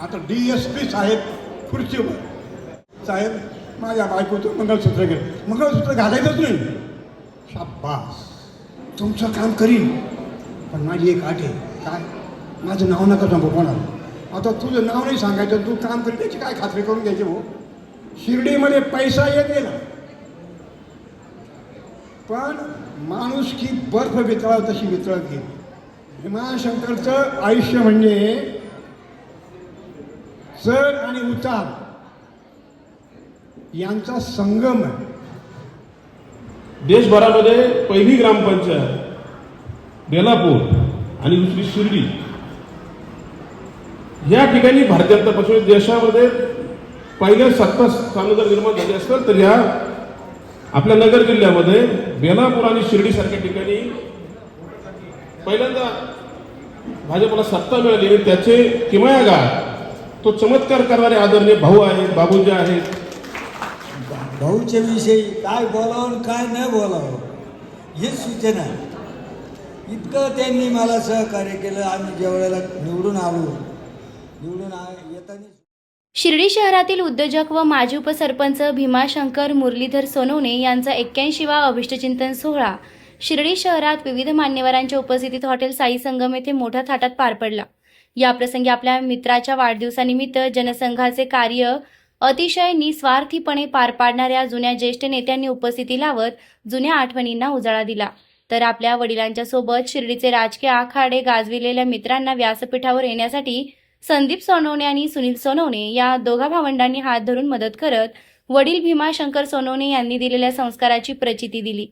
आता D S P साहेब खुर्चीवर. साहेब माझ्या बायकोचं मंगळसूत्र घे. मंगळसूत्र घालायचंच नाही. शाबास. तुमचं काम करीन. पण माझी एक आठ आहे. काय? माझं नाव नका सांगू कोणाला. आता तुझं नाव नाही सांगायचं तू काम करीन त्याची काय खात्री करून घ्यायची हो? शिर्डीमध्ये पैसा येत गेला पण माणूस की बर्फ वितळाव तशी वितळत गेली. भीमाशंकरचं आयुष्य म्हणजे चढ आणि उतार यांचा संगम आहे. देशभरामध्ये पहिली ग्रामपंचायत बेलापूर आणि दुसरी शिर्डी. या ठिकाणी भारतीय जनता पक्षाने म्हणजे देशामध्ये पहिल्या सत्ता स्थान जर निर्माण झाली असेल तर या आपल्या नगर जिल्ह्यामध्ये बेलापूर आणि शिर्डी सारख्या ठिकाणी पहिल्यांदा भाजपला सत्ता मिळाली आणि त्याचे किमयागार तो चमत्कार करणारे आदरणीय भाऊ आहेत बाबूजी आहेत. भाऊच्या विषयी काय बोलावं आणि काय न बोलावं हीच सूचना इतकं त्यांनी मला सहकार्य केलं आम्ही ज्या वेळेला निवडून आलो. निवडून आ येताना शिर्डी शहरातील उद्योजक व माजी उपसरपंच भीमाशंकर मुरलीधर सोनवणे यांचा एक्क्याऐंशीवा अभिष्टचिंतन सोहळा शिर्डी शहरात विविध मान्यवरांच्या उपस्थितीत हॉटेल साई संगम येथे मोठ्या थाटात पार पडला. याप्रसंगी आपल्या मित्राच्या वाढदिवसानिमित्त जनसंघाचे कार्य अतिशय निस्वार्थीपणे पार पाडणाऱ्या जुन्या ज्येष्ठ नेत्यांनी उपस्थिती लावत जुन्या आठवणींना उजाळा दिला. तर आपल्या वडिलांच्या सोबत शिर्डीचे राजकीय आखाडे गाजविलेल्या मित्रांना व्यासपीठावर येण्यासाठी संदीप सोनवणे आणि सुनील सोनवणे या दोघा भावंडांनी हात धरून मदत करत वडील भीमाशंकर सोनवणे यांनी दिलेल्या संस्काराची प्रचिती दिली.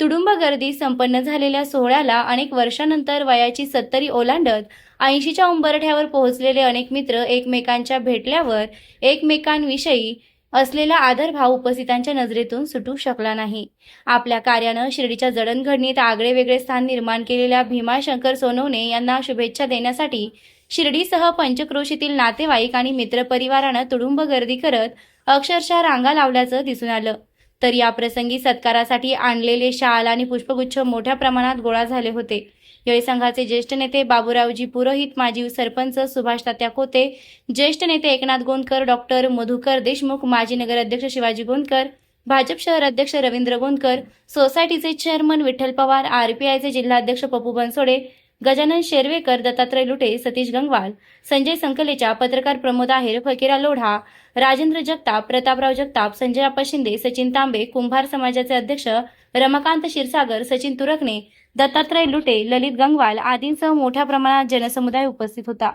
तुडुंब गर्दी संपन्न झालेल्या सोहळ्याला अनेक वर्षानंतर वयाची सत्तरी ओलांडत ऐंशीच्या उंबरठ्यावर पोहोचलेले अनेक मित्र एकमेकांच्या भेटल्यावर एकमेकांविषयी असलेला आदरभाव उपस्थितांच्या नजरेतून सुटू शकला नाही. आपल्या कार्यानं शिर्डीच्या जडणघडणीत आगळे वेगळे स्थान निर्माण केलेल्या भीमाशंकर सोनवणे यांना शुभेच्छा देण्यासाठी शिर्डीसह पंचक्रोशीतील नातेवाईक आणि मित्रपरिवारानं तुडुंब गर्दी करत अक्षरशः रांगा लावल्याचं दिसून आलं. तर या प्रसंगी सत्कारासाठी आणलेले शाल आणि पुष्पगुच्छ मोठ्या प्रमाणात गोळा झाले होते. यावेळी संघाचे ज्येष्ठ नेते बाबूरावजी पुरोहित माजी सरपंच सुभाष तात्या कोते ज्येष्ठ नेते एकनाथ गोंदकर डॉक्टर मधुकर देशमुख माजी नगराध्यक्ष शिवाजी गोंदकर भाजप शहर अध्यक्ष रवींद्र गोंदकर सोसायटीचे चेअरमन विठ्ठल पवार आरपीआयचे जिल्हाध्यक्ष पप्पू बनसोडे गजानन शेरवेकर दत्तात्रय लुटे सतीश गंगवाल संजय संकलेचा पत्रकार प्रमोद आहेर फकीरा लोढा राजेंद्र जगताप प्रतापराव जगताप संजय आप्पा शिंदे सचिन तांबे कुंभार समाजाचे अध्यक्ष रमाकांत क्षीरसागर सचिन तुरकणे दत्तात्रय लुटे ललित गंगवाल आदींसह मोठ्या प्रमाणात जनसमुदाय उपस्थित होता.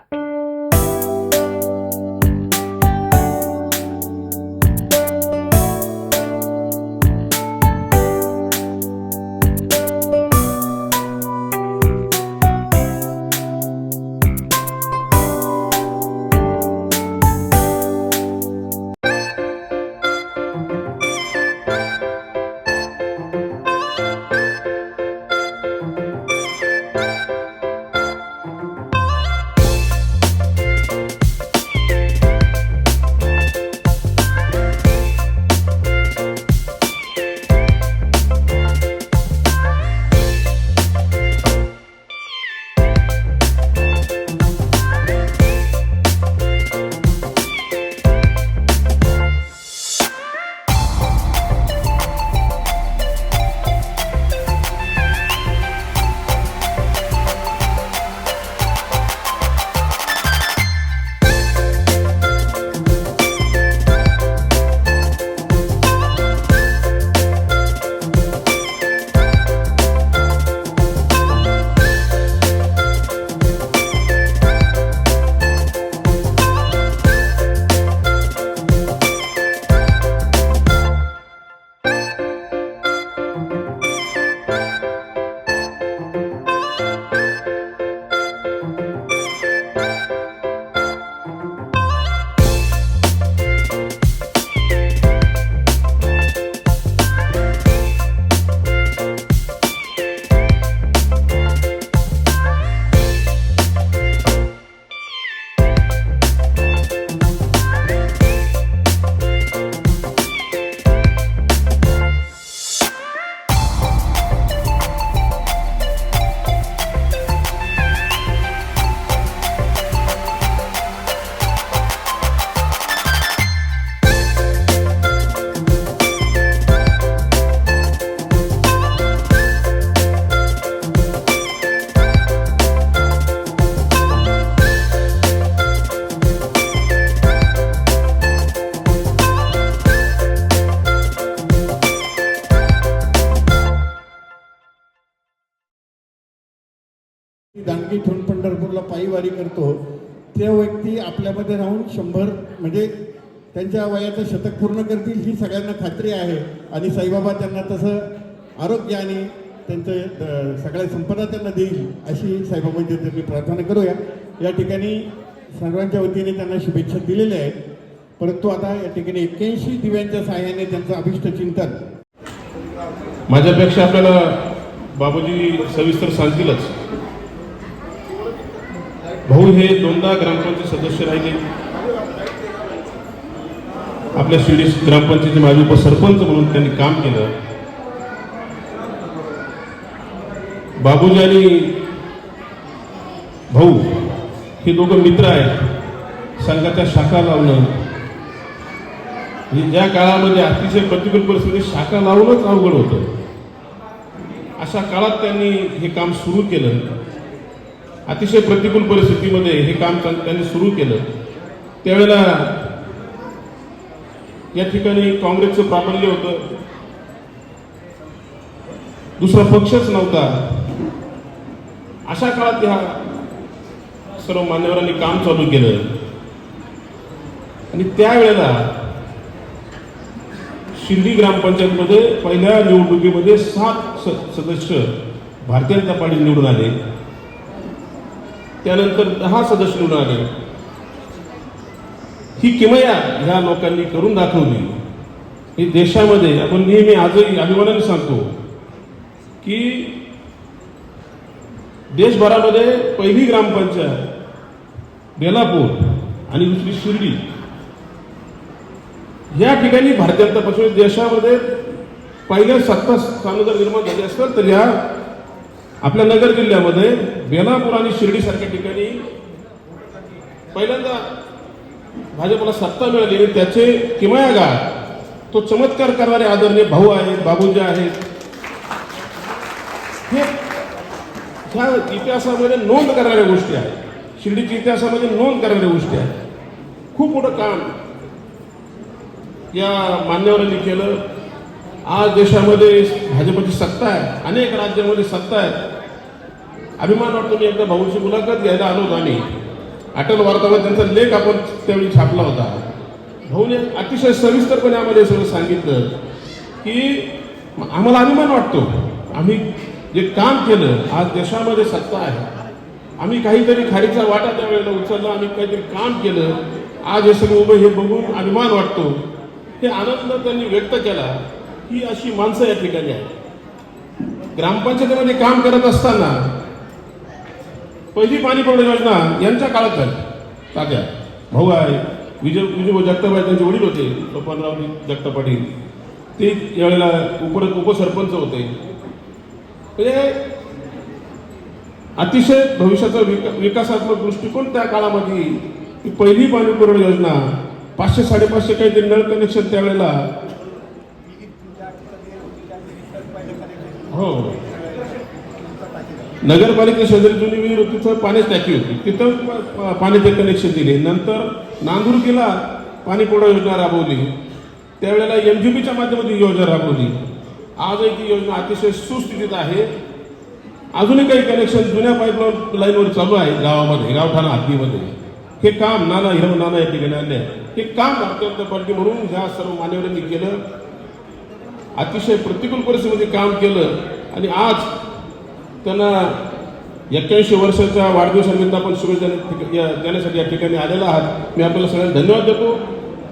वारी करतो त्या व्यक्ती आपल्यामध्ये राहून शंभर म्हणजे त्यांच्या वयाचं शतक पूर्ण करतील ही सगळ्यांना खात्री आहे. आणि साईबाबा त्यांना तसं आरोग्य आणि त्यांचं सगळ्या संपदा त्यांना देईल अशी साईबाबांची त्यांनी प्रार्थना करूया. या ठिकाणी सर्वांच्या वतीने त्यांना शुभेच्छा दिलेल्या आहेत. परंतु आता या ठिकाणी एक्क्याऐंशी दिव्यांच्या सहाय्याने त्यांचं अभिष्ट चिंतन. माझ्यापेक्षा आपल्याला बाबूजी सविस्तर सांगतीलच. भाऊ हे दोनदा ग्रामपंचायत सदस्य राहिले. आपल्या शिर्डी ग्रामपंचायतीचे माजी उपसरपंच म्हणून त्यांनी काम केलं. बाबूजी आणि भाऊ हे दोघं मित्र आहेत. संघाच्या शाखा लावणं. म्हणजे ज्या काळामध्ये अतिशय प्रतिकूल परिस्थितीत शाखा लावूनच अवघड होतं. अशा काळात त्यांनी हे काम सुरू केलं. अतिशय प्रतिकूल परिस्थितीमध्ये हे काम त्यांनी सुरू केलं. त्यावेळेला या ठिकाणी काँग्रेसचं प्राबल्य होतं. दुसरा पक्षच नव्हता. अशा काळात ह्या सर्व मान्यवरांनी काम चालू केलं. आणि त्यावेळेला शिर्डी ग्रामपंचायतमध्ये पहिल्या निवडणुकीमध्ये सात स- सदस्य भारतीय जनता पार्टी निवडून आले. त्यानंतर दहा सदस्य निवडून आले. ही किमया ह्या लोकांनी करून दाखवली. ही देशामध्ये आपण नेहमी आजही अभिमानाने सांगतो की देशभरामध्ये पहिली ग्रामपंचायत बेलापूर आणि दुसरी शिर्डी. या ठिकाणी भारतीय जनता पक्षाने देशामध्ये पहिल्या सत्ता स्थान जर निर्माण झाले असतात तर या आपल्या नगर जिल्ह्यामध्ये बेलापूर आणि शिर्डी सारख्या ठिकाणी पहिल्यांदा भाजपला सत्ता मिळाली आणि त्याचे किमयागा तो चमत्कार करणारे आदरणीय भाऊ आहेत बाबूजी आहेत. हे ह्या इतिहासामध्ये नोंद करणाऱ्या गोष्टी आहेत. शिर्डीच्या इतिहासामध्ये नोंद करणाऱ्या गोष्टी आहेत. खूप मोठं काम या मान्यवरांनी केलं. आज देशामध्ये भाजपची सत्ता आहे अनेक राज्यामध्ये सत्ता आहे. अभिमान वाटतो मी एकदा भाऊची मुलाखत घ्यायला आलो होतो आम्ही. अटल वार्तावर त्यांचा लेख आपण त्यावेळी छापला होता. भाऊने अतिशय सविस्तरपणे आम्हाला हे सगळं सांगितलं की आम्हाला अभिमान वाटतो. आम्ही जे काम केलं आज देशामध्ये सत्ता आहे. आम्ही काहीतरी खारीचा वाटा त्यावेळेला उचलला आम्ही काहीतरी काम केलं. आज हे सगळं उभं हे बघून अभिमान वाटतो. हे आनंद त्यांनी व्यक्त केला. ही अशी माणसं या ठिकाणी आहेत. ग्रामपंचायतीमध्ये काम करत असताना पहिली पाणी पुरवठा योजना यांच्या काळात झाली. तात्या भाऊ आहे विजय विजय जगताप त्यांचे वडील होते सोपानराव जगताप पाटील. ते यावेळेला उप उपसरपंच होते. म्हणजे अतिशय भविष्याचा विका विकासात्मक दृष्टिकोन त्या काळामध्ये ती पहिली पाणी पुरवठा योजना पाचशे साडेपाचशे काहीतरी नळ कनेक्शन त्यावेळेला हो. नगरपालिके शेजारी जुनी विहीर होती तिथं पाण्याची टाकी होती. तिथं पाण्याचे कनेक्शन दिले. नंतर नांदुरकीला पाणी पुरवठा योजना राबवली. त्यावेळेला एम जी पीच्या माध्यमातून ही योजना राबवली. आजही ती योजना अतिशय सुस्थितीत आहे. अजूनही काही कनेक्शन जुन्या पाईपलाईन लाईनवर चालू आहे गावामध्ये गावठाणा हद्दीमध्ये. हे काम नाना हिरव नाना या ठिकाणी आणले. आहे. हे काम भारतीय जनता पार्टी म्हणून ह्या सर्व मान्यवरांनी केलं. अतिशय प्रतिकूल परिस्थितीमध्ये काम केलं आणि आज त्यांना एक्क्याऐंशी वर्षाच्या वाढदिवसानिमित्त आपण शुभेच्छा या- देण्यासाठी या ठिकाणी आलेला आहात. मी आपल्याला सगळ्यांना धन्यवाद देतो.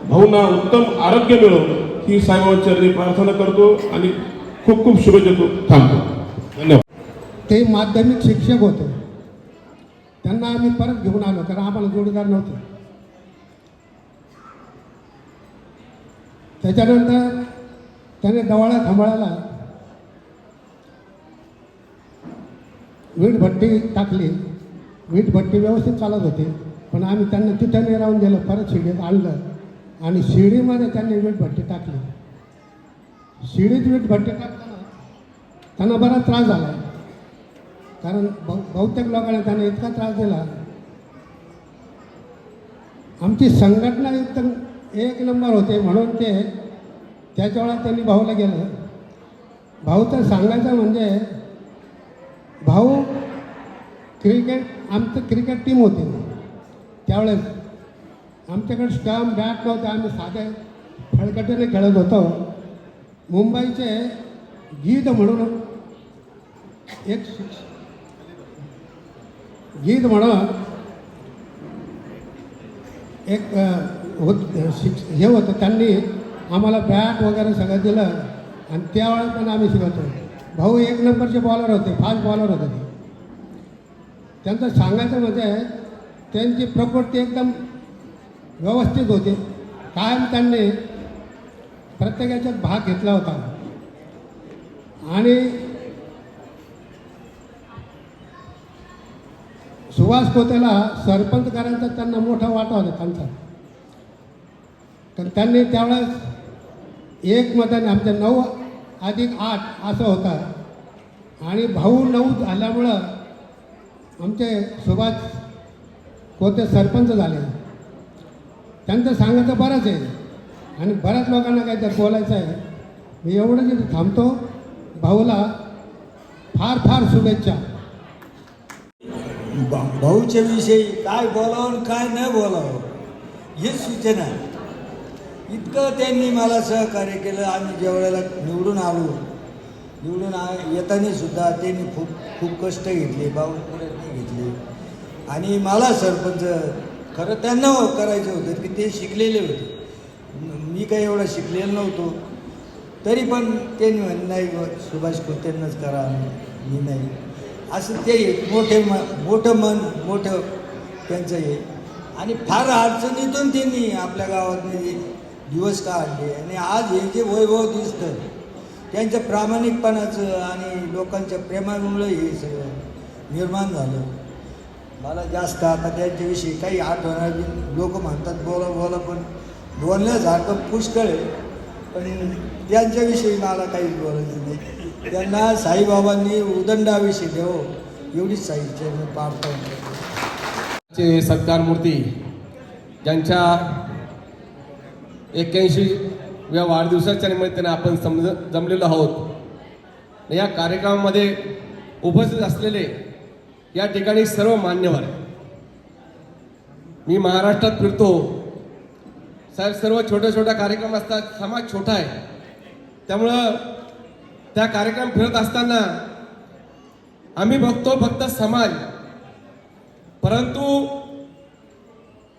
भाऊंना उत्तम आरोग्य मिळो ही साहेबांच्या प्रार्थना करतो आणि खूप खूप शुभेच्छा देतो. थांबतो. धन्यवाद. ते माध्यमिक शिक्षक होते. त्यांना आम्ही परत घेऊन आलो कारण आम्हाला जोडीदार नव्हते. त्याच्यानंतर त्याने दवाळा खंबाळाला वीटभट्टी टाकली. वीटभट्टी व्यवस्थित चालत होती. पण आम्ही त्यांना तिथं नाही राहून दिलं परत शिडीत आणलं. आणि शिडीमध्ये त्यांनी वीट भट्टी टाकली. शिडीत वीटभट्टी टाकताना त्यांना बराच त्रास झाला. कारण बहु बहुतेक लोकांना त्यांना इतका त्रास दिला. आमची संघटना एकदम एक नंबर होते म्हणून ते त्याच्या वेळा त्यांनी भाऊला गेलं. भाऊ तर सांगायचं म्हणजे भाऊ क्रिकेट आमचं क्रिकेट टीम होती. त्यावेळेस आमच्याकडे स्टॅम्प बॅट नव्हते आम्ही साधे फळकटीने खेळत होतो. मुंबईचे गीत म्हणून एक गीत म्हणून एक होत शिक्ष हे होतं त्यांनी आम्हाला बॅट वगैरे सगळं दिलं आणि त्यावेळेस पण आम्ही शिकवतो. भाऊ एक नंबरचे बॉलर होते फास्ट बॉलर होते ते. त्यांचं सांगायचं म्हणजे त्यांची प्रकृती एकदम व्यवस्थित होती. कायम त्यांनी प्रत्येकाच्यात भाग घेतला होता. आणि सुभाष कोतेला सरपंच करायचा त्यांना मोठा वाटा होता त्यांचा. तर त्यांनी त्यावेळेस एक मताने आमच्या नऊ अधिक आठ असं होता आणि भाऊ नऊ झाल्यामुळं आमचे सुभाष कोते सरपंच झाले. त्यांचं सांगायचं बरंच आहे. आणि बऱ्याच लोकांना काहीतरी बोलायचं आहे. मी एवढंच इथे थांबतो. भाऊला फार फार शुभेच्छा. भा- भाऊच्या विषयी काय बोलावं काय न बोलावं हीच सूचना. इतकं त्यांनी मला सहकार्य केलं. आम्ही ज्या वेळेला निवडून आलो निवडून आ येताना सुद्धा त्यांनी खूप खूप कष्ट घेतले भाऊ प्रयत्न घेतले. आणि मला सरपंच खरं त्यांना करायचं होतं की ते शिकलेले होते. मी काही एवढा शिकलेलो नव्हतो. तरी पण त्यांनी म्हण नाही सुभाष खोतेंनाच करा मी नाही. असं ते मोठे म मोठं मन मोठं त्यांचं हे. आणि फार अडचणीतून त्यांनी आपल्या गावात दिवस काढले आणि आज हे जे वैभव दिसतं त्यांच्या प्रामाणिकपणाचं आणि लोकांच्या प्रेमामुळं हे सगळं निर्माण झालं. मला जास्त आता त्यांच्याविषयी काही आठवणार लोक म्हणतात बोला बोला पण बोलण्यासारखं पुष्कळ आहे. पण त्यांच्याविषयी मला काहीच बोलायचं नाही. त्यांना साईबाबांनी उदंडाविषयी देव एवढीच साहित्य मी पाहतो सत्कार मूर्ती ज्यांच्या एक्क्याऐंशीव्या वाढदिवसाच्या निमित्ताने आपण समज जमलेलो आहोत. या कार्यक्रमामध्ये उपस्थित असलेले या ठिकाणी सर्व मान्यवर मी महाराष्ट्रात फिरतो. साहेब सर्व छोट्या छोट्या कार्यक्रम असतात समाज छोटा आहे. त्यामुळं त्या कार्यक्रम फिरत असताना आम्ही बघतो फक्त समाज. परंतु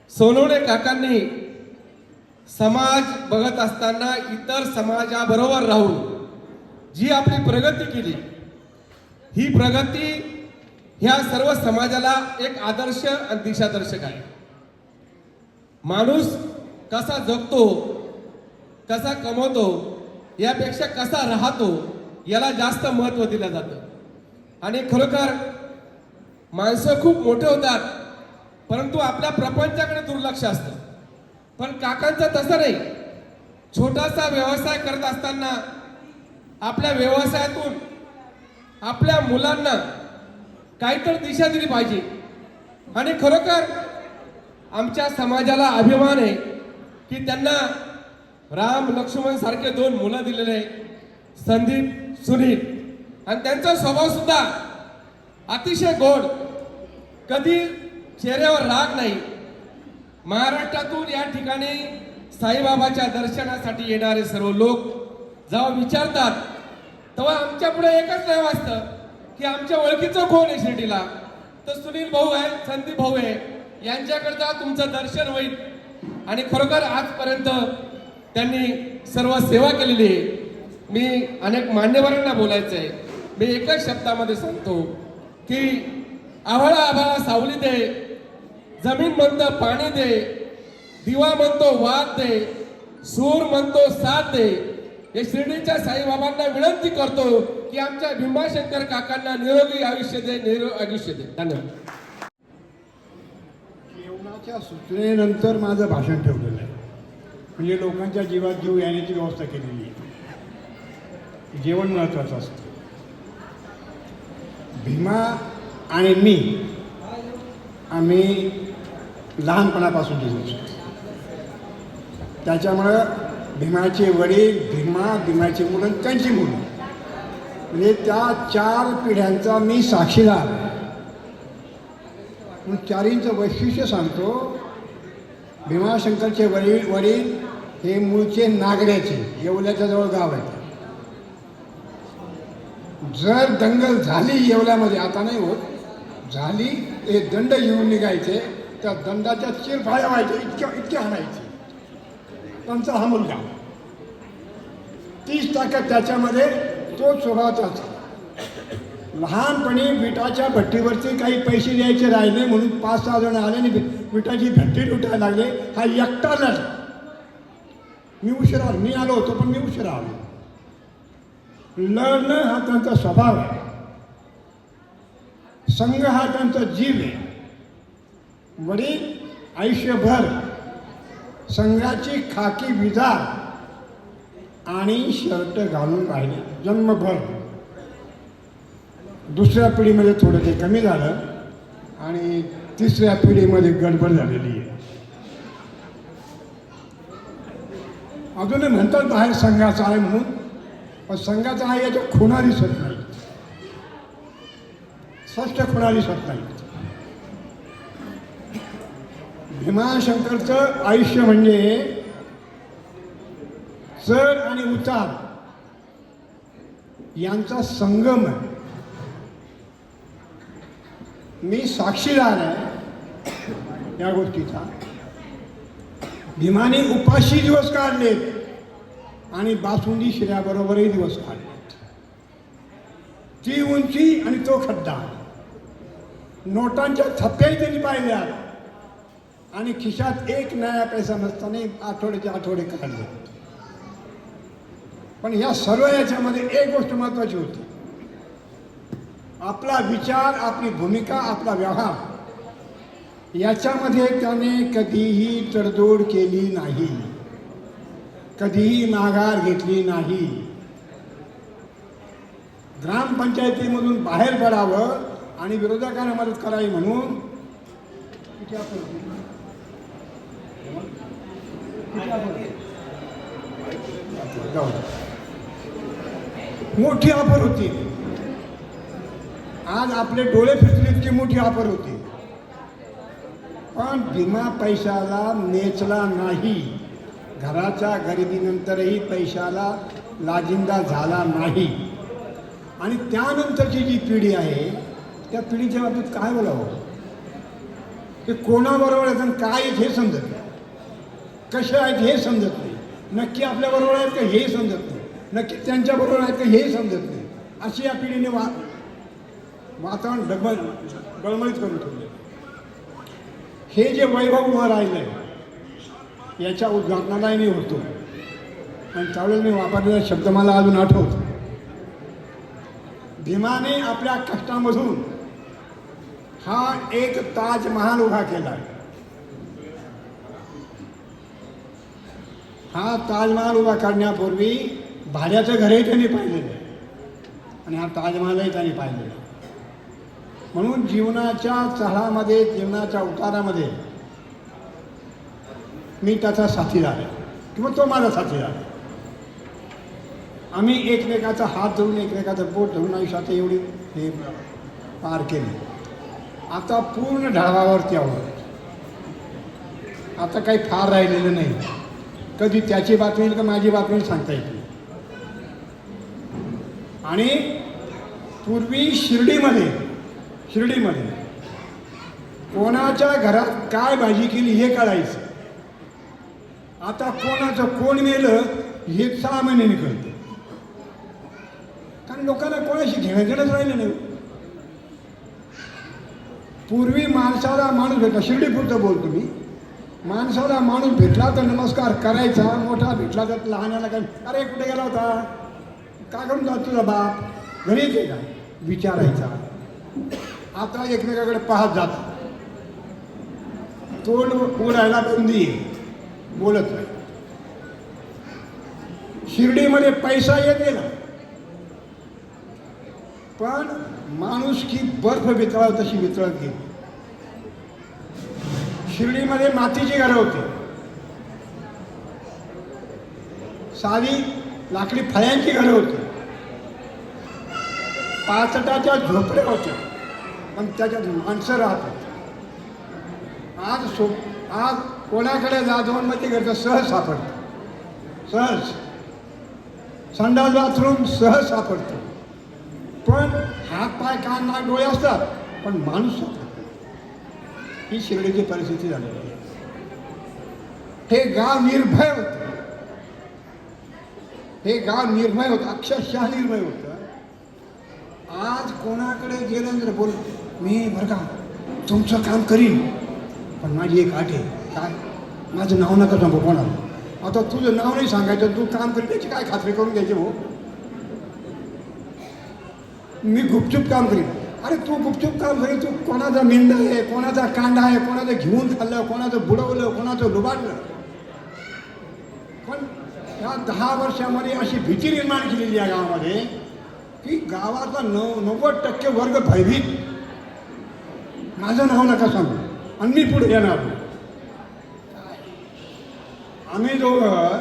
सोनवणे काकांनी समाज बघत असताना इतर समाजाबरोबर राहून जी आपली प्रगती केली ही प्रगती ह्या सर्व समाजाला एक आदर्श आणि दिशादर्शक आहे. माणूस कसा जगतो कसा कमवतो यापेक्षा कसा राहतो याला जास्त महत्त्व दिलं जातं. आणि खरोखर माणसं खूप मोठे होतात परंतु आपल्या प्रपंचाकडे दुर्लक्ष असतं. पण काकांचं तसं नाही. छोटासा व्यवसाय करत असताना आपल्या व्यवसायातून आपल्या मुलांना काहीतरी दिशा दिली पाहिजे. आणि खरोखर आमच्या समाजाला अभिमान आहे की त्यांना राम लक्ष्मण सारखे दोन मुलं दिलेले आहे संदीप सुनील. आणि त्यांचा स्वभाव सुद्धा अतिशय गोड. कधी चेहऱ्यावर राग नाही. महाराष्ट्रातून या ठिकाणी साईबाबाच्या दर्शनासाठी येणारे सर्व लोक जेव्हा विचारतात तेव्हा आमच्या पुढे एकच नाही वाचतं की आमच्या ओळखीचं कोण आहे शिर्डीला? तर सुनील भाऊ आहे संदीप भाऊ आहे. यांच्याकरता तुमचं दर्शन होईल. आणि खरोखर आजपर्यंत त्यांनी सर्व सेवा केलेली आहे. मी अनेक मान्यवरांना बोलायचं आहे मी एकाच शब्दामध्ये सांगतो की आभाळा आभाळा सावली दे जमीन म्हणतं पाणी दे दिवा म्हणतो वाद दे सूर म्हणतो साथ दे. हे शिर्डीच्या साईबाबांना विनंती करतो की आमच्या भीमाशंकर काकांना निरोगी आयुष्य दे निरोगी आयुष्य दे. धन्यवाद. जेवणाच्या सूचनेनंतर माझं भाषण ठेवलेलं आहे. म्हणजे लोकांच्या जीवात जीव येण्याची व्यवस्था केलेली आहे. जेवण महत्त्वाचं असतं. भीमा आणि मी आम्ही लहानपणापासून दिसत त्याच्यामुळं भीमाचे वडील भीमा भीमाची मुलं त्यांची मुलं. म्हणजे त्या चार पिढ्यांचा मी साक्षीदार म्हणून चारींचं वैशिष्ट्य सांगतो. भीमाशंकरचे वडील वडील हे मूळचे नागड्याचे येवल्याच्या जवळ गाव आहे. जर दंगल झाली येवल्यामध्ये आता नाही होत. झाली हे दंड येऊन निघायचे. त्या दंडाच्या चिरफाळ्या व्हायचे इतक्या इतक्या हाणायचे. त्यांचा हा मुलगा. तीस ताकद त्याच्यामध्ये तो स्वभावाचा लहानपणी विटाच्या भट्टीवरती काही पैसे द्यायचे राहिले म्हणून पाच सहा जण आले आणि विटाची भट्टी लुटायला लागले. हा एकटा लढला मी उशिरा मी आलो होतो पण मी उशिरा आलो. लढणं हा त्यांचा स्वभाव आहे. संघ हा त्यांचा जीव आहे. वडील आयुष्यभर संघाची खाकी विजार आणि शर्ट घालून राहिले. जन्मभर. दुसऱ्या पिढीमध्ये थोडं ते कमी झालं आणि तिसऱ्या पिढीमध्ये गडबड झालेली आहे. अजूनही म्हणतात बाहेर संघाचा आहे म्हणून पण संघाचा आहे याच्या खुणा दिसत नाही. स्पष्ट खुणा दिसत नाही. भीमाशंकरचं आयुष्य म्हणजे चढ आणि उतार यांचा संगम आहे. मी साक्षीदार आहे या गोष्टीचा. भीमाने उपाशी दिवस काढलेत आणि बासुंदी शिऱ्याबरोबरही दिवस काढलेत. ती उंची आणि तो खड्डा. नोटांच्या थप्प्याही त्यांनी पाहिल्या. आणि खिशात एक नया पैसा नसताना आठवड्याचे आठवडे काढले. पण या सर्व याच्यामध्ये एक गोष्ट महत्वाची होती. आपला विचार आपली भूमिका आपला व्यवहार याच्यामध्ये त्याने कधीही तडजोड केली नाही. कधीही माघार घेतली नाही. ग्रामपंचायतीमधून बाहेर पडावं आणि विरोधकांना मदत करावी म्हणून किती किती जाऊ मोठी ऑफर होती. आज आपले डोळे फिरतील इतकी मोठी ऑफर होती. पण भीमा पैशाला नेचला नाही. घराच्या गरिबीनंतरही पैशाला लाजिंदा झाला नाही. आणि त्यानंतरची जी पिढी आहे त्या पिढीच्या बाबतीत काय बोलावं? ते कोणाबरोबर आहेत आणि काय आहेत हे समजत नाही. कसे आहेत हे समजत नाही. नक्की आपल्याबरोबर आहेत का हे समजत नाही. नक्की त्यांच्याबरोबर आहेत का हे समजत नाही. अशी या पिढीने वा वातावरण डगमळ गळमळीत करून ठेवले. हे जे वैभव उभं राहिलं आहे याच्या उद्घाटनालाही मी होतो. आणि त्यावेळेस मी वापरलेला शब्द मला अजून आठवतो. भीमाने आपल्या कष्टामधून हा एक ताजमहाल उभा केला. हा ताजमहाल उभा करण्यापूर्वी भाड्याचं घरही त्यांनी पाहिलेलं आणि हा ताजमहालही त्यांनी पाहिलेला म्हणून जीवनाच्या चढामध्ये जीवनाच्या उतारामध्ये मी त्याचा साथीदार आहे. किंवा तो माझा साथीदार आहे. आम्ही एकमेकाचा हात धरून एकमेकाचं बोट धरून आयुष्यात एवढी हे पार केली. आता पूर्ण ढाळावरती आहोत. आता काही फार राहिलेलं नाही. कधी त्याची बातमी येईल का माझी बातमी सांगता येते आणि पूर्वी शिर्डीमध्ये शिर्डीमध्ये कोणाच्या घरात काय भाजी केली हे कळायचं. आता कोणाचं कोण मेलं हे सहा महिन्याने कळतं कारण लोकांना कोणाशी घेणं राहिलं नाही. पूर्वी माणसाला माणूस भेटला. शिर्डीपुरतं बोलतो मी. माणसाला माणूस भेटला तर नमस्कार करायचा. मोठा भेटला तर लहानाला काय अरे कुठे गेला होता? का करून जा तुझा बाप? घरीच आहे का? विचारायचा. आता एकमेकाकडे पाहत जात. तोंड बोलायला बंदी बोलत नाही. शिर्डीमध्ये पैसा येते ना. पण माणूस की बर्फ वितळाव तशी वितळत गेली शिर्डीमध्ये मातीची घरं होती. साधी लाकडी फळ्यांची घरं होती. पाचटाच्या झोपड्या होत्या पण त्याच्यात माणसं राहत होती. आज सो आज कोणाकडे जा मध्ये घरचं सहज सापडतं. सहज. संडास बाथरूम सहज सापडतं. पण हात पाय कान नाक डोळे असतात पण माणूस ही शिर्डीची परिस्थिती झालेली आहे हे गाव निर्भय होतं. हे गाव निर्भय होतं अक्षरशः निर्भय होतं. आज कोणाकडे गेलं तर बोल मी बरं का तुमचं काम करीन पण माझी एक आठ आहे. काय? माझं नाव नका सांगू कोणाला. आता तुझं नाव नाही सांगायचं तू काम करीन त्याची काय खात्री करून घ्यायची भाऊ मी गुपचूप काम करीन. अरे तू गुपचूप काम करीन तू कोणाचा मेंढा आहे कोणाचा कांदा आहे कोणाचं घेऊन खाल्लं कोणाचं बुडवलं कोणाचं लुबाडलं? पण या दहा वर्षामध्ये अशी भीती निर्माण केलेली आहे गावामध्ये की गावाचा नव नव्वद टक्के वर्ग भयभीत. माझं नाव नका सांगू. आणि मी पुढे येणार आम्ही दोघं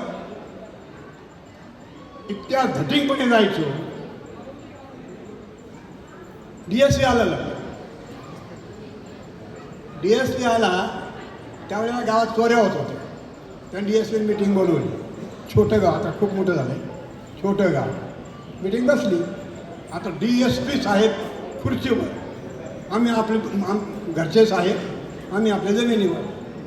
इतक्या धटिंगपणे जायचो. डी एस सी आलेला. डी एस सी आला त्यावेळेला गावात चोऱ्या होत होत्या. त्यांनी डी एस मिटिंग बोलवली. छोटं गाव आता खूप मोठं झालं आहे छोटं गाव. मिटिंग बसली. आता डी एस पी साहेब खुर्चीवर आम्ही आपले घरचे साहेब आम्ही आपल्या जमिनीवर.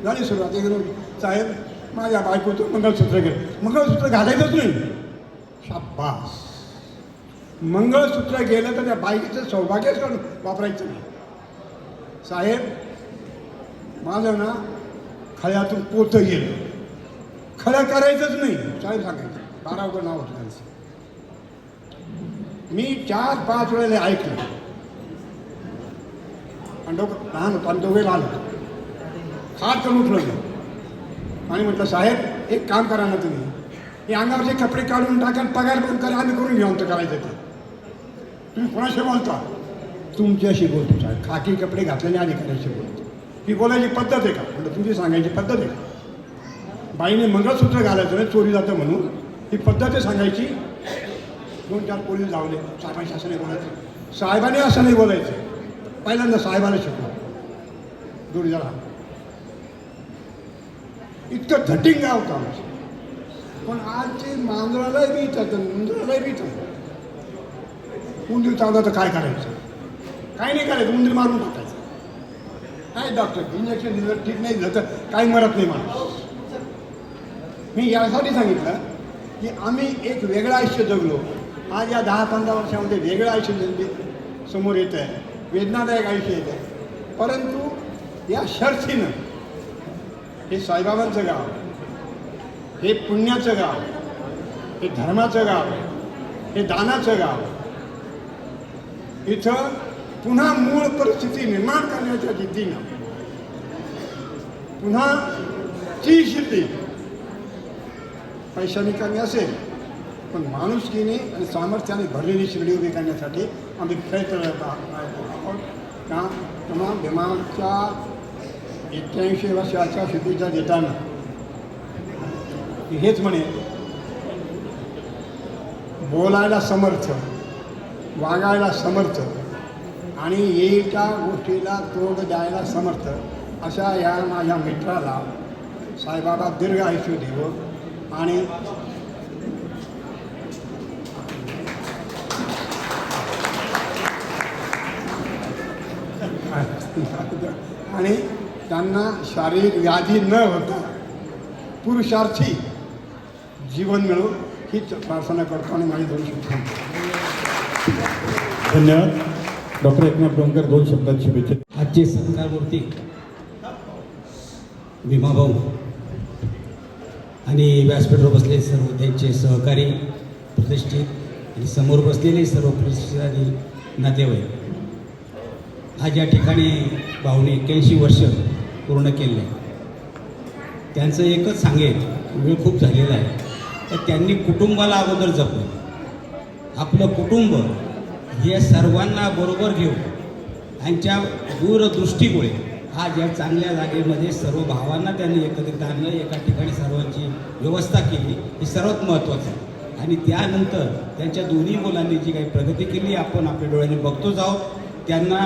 झाली सुरुवात. एकदम साहेब माझ्या बायकोचं मंगळसूत्र गेलं मंगळसूत्र घालायचंच नाही. शाबास. मंगळसूत्र गेलं तर त्या बाईकीचं सौभाग्यच काढून वापरायचं नाही. साहेब माझं ना खळ्यातून पोतं गेलं. खळं करायचंच नाही. साहेब सांगायचं. बारावकर नाव होतं त्यांचं. मी चार पाच वेळेला ऐकलं. आणि डोकं लहान होतो आणि दोघे लहान होतो. खाट करून उठलो आणि म्हटलं साहेब एक काम करा ना तुम्ही. हे अंगावरचे कपडे काढून टाका पगार करून करा. आम्ही करून घेऊन तर करायचं ते. तुम्ही कोणाशी बोलता? तुमच्याशी बोलतो साहेब. खाकी कपडे घातलेले अधिकाऱ्याशी बोलतो? ही बोलायची पद्धत आहे का? म्हटलं तुमची सांगायची पद्धत आहे का? बाईने मंगळसूत्र घालायचं नाही चोरी जातं म्हणून. ही पद्धत आहे सांगायची? दोन चार पोलीस जावले साहेबांशी असं नाही बोलायचं. साहेबांनी असं नाही बोलायचं. पहिल्यांदा साहेबाला शिकलो जोडीदार झाला इतकं धटिंग गाव होतं पण आजचे मांजरालाही बीत आहे मुंजरालाही बीत आहे उंदीर चावला तर काय करायचं? काय नाही करायचं? उंदीर मारून टाकायचं. काय डॉक्टर इंजेक्शन दिलं ठीक नाही दिलं तर काही मरत नाही माणूस? मी यासाठी सांगितलं की आम्ही एक वेगळं आयुष्य जगलो. आज या दहा पंधरा वर्षामध्ये वेगळं आयुष्य जगले. समोर येत आहे. वेदनादायक आयुष्य येत आहे. परंतु या शर्थीनं हे साईबाबांचं गाव हे पुण्याचं गाव हे धर्माचं गाव हे दानाचं गाव इथं पुन्हा मूळ परिस्थिती निर्माण करण्याच्या जिद्दीनं पुन्हा ती शिद्धी पैशाने कमी असेल पण माणुसकीने आणि सामर्थ्याने भरलेली शिर्डी उभी करण्यासाठी आम्ही प्रयत्न आहोत. का? तमाम भीमाच्या एक्क्याऐंशी वर्षाच्या शुद्धीचा देताना हेच म्हणे बोलायला समर्थ. वागायला समर्थ आणि एका गोष्टीला तोड द्यायला समर्थ अशा या माझ्या मित्राला साईबाबा दीर्घ आयुष्य देव आणि आणि त्यांना शारीरिक व्याधी न होता पुरुषार्थी जीवन मिळो हीच प्रार्थना करतो आणि माझी दोन शकतो धन्यवाद. डॉक्टर एकनाथ डोंगर दोन शब्दात शुभेच्छा. आजचे सत्कारमूर्ती भीमाभाऊ आणि व्यासपीठावर बसलेले सर्व त्यांचे सहकारी प्रतिष्ठित आणि समोर बसलेले सर्व प्रतिष्ठित आणि नातेवाईक. आज या ठिकाणी भाऊने एक्क्याऐंशी वर्ष पूर्ण केले. त्यांचं एकच सांगेल वेळ खूप झालेला आहे. तर त्यांनी कुटुंबाला अगोदर जपलं. आपलं कुटुंब हे सर्वांना बरोबर घेऊन त्यांच्या दूरदृष्टीमुळे आज या चांगल्या जागेमध्ये सर्व भावांना त्यांनी एकत्रित आणलं एका ठिकाणी सर्वांची व्यवस्था केली हे सर्वात महत्त्वाचं आहे. आणि त्यानंतर त्यांच्या दोन्ही मुलांनी जी काही प्रगती केली आपण आपल्या डोळ्याने बघतोच आहोत त्यांना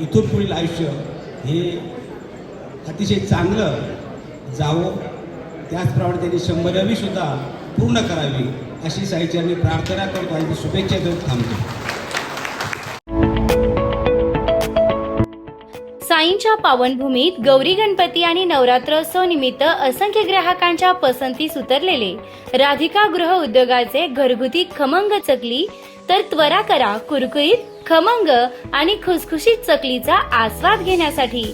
इथून पुढील आयुष्य हे अतिशय चांगलं जावं. त्याचप्रमाणे त्यांनी शंभरावीसुद्धा पूर्ण करावी. अशी साईचरणी प्रार्थना करतो आणि शुभेच्छा देऊन थांबतो. साईंच्या पावनभूमीत गौरी गणपती आणि नवरात्रोत्सव निमित्त असंख्य ग्राहकांच्या पसंतीस उतरलेले राधिका गृह उद्योगाचे घरगुती खमंग चकली तर त्वरा करा कुरकुरीत खमंग आणि खुसखुशीत चकलीचा आस्वाद घेण्यासाठी.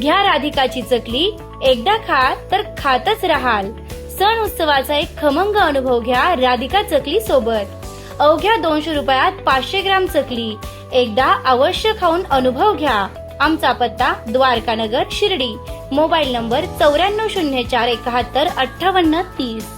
घ्या राधिकाची चकली एकदा खा तर खातच राहाल. सण उत्सवाचा एक खमंग अनुभव घ्या राधिका चकली सोबत. अवघ्या दोनशे रुपयात पाचशे ग्राम चकली. एकदा अवश्य खाऊन अनुभव घ्या. आमचा पत्ता द्वारकानगर शिर्डी. मोबाईल नंबर चौऱ्याण्णव शून्य चार एकाहत्तर अठ्ठावन्न तीस.